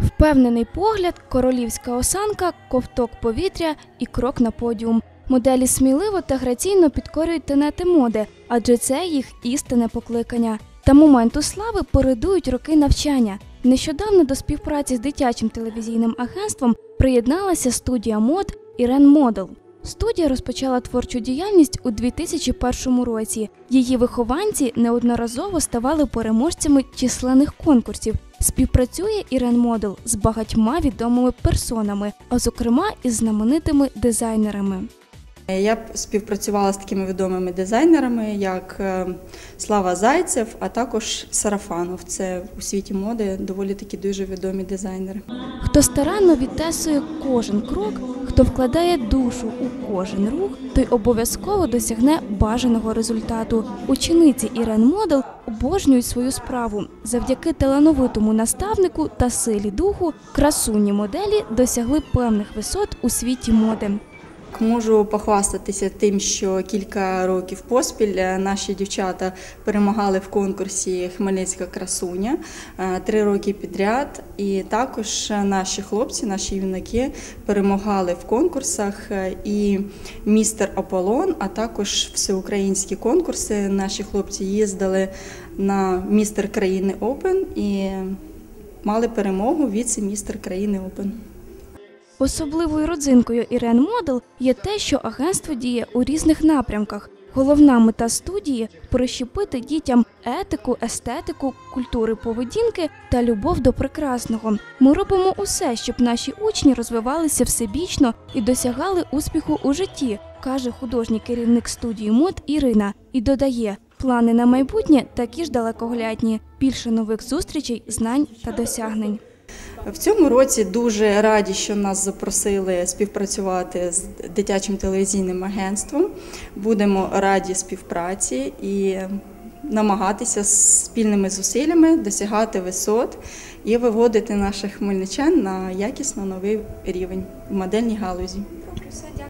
Впевнений погляд, королівська осанка, ковток повітря і крок на подіум. Моделі сміливо та граційно підкорюють тенети моди, адже це їх істинне покликання. Та моменту слави передують роки навчання. Нещодавно до співпраці з дитячим телевізійним агентством приєдналася студія мод Ірен Модел. Студія розпочала творчу діяльність у 2001 році. Її вихованці неодноразово ставали переможцями численних конкурсів. Співпрацює Ірен Модел з багатьма відомими персонами, а зокрема із знаменитими дизайнерами. Я співпрацювала з такими відомими дизайнерами, як е, Слава Зайцев, а також Сарафанов. Це у світі моди доволі такі дуже відомі дизайнери. Хто старанно відтесує кожен крок, хто вкладає душу у кожен рух, той обов'язково досягне бажаного результату. Учениці Ірен Модел обожнюють свою справу. Завдяки талановитому наставнику та силі духу красуні моделі досягли певних висот у світі моди. Можу похвастатися тим, що кілька років поспіль е, наші дівчата перемагали в конкурсі Хмельницька красуня е, три роки підряд. І також наші хлопці, наші юнаки перемагали в конкурсах е, і містер Аполлон, а також всеукраїнські конкурси. Наші хлопці їздили на містер країни Опен і мали перемогу віце-містер країни Опен. Особливою родзинкою Ірен Модел є те, що агентство діє у різних напрямках. Головна мета студії прищепити дітям етику, естетику, культури поведінки та любов до прекрасного. Ми робимо усе, щоб наші учні розвивалися всебічно і досягали успіху у житті, каже художній керівник студії мод Ірина. І додає, плани на майбутнє такі ж далекоглядні, більше нових зустрічей, знань та досягнень. В цьому році дуже раді, що нас запросили співпрацювати з дитячим телевізійним агентством. Будемо раді співпраці і намагатися спільними зусиллями досягати висот і виводити наших хмельничан на якісно новий рівень в модельній галузі.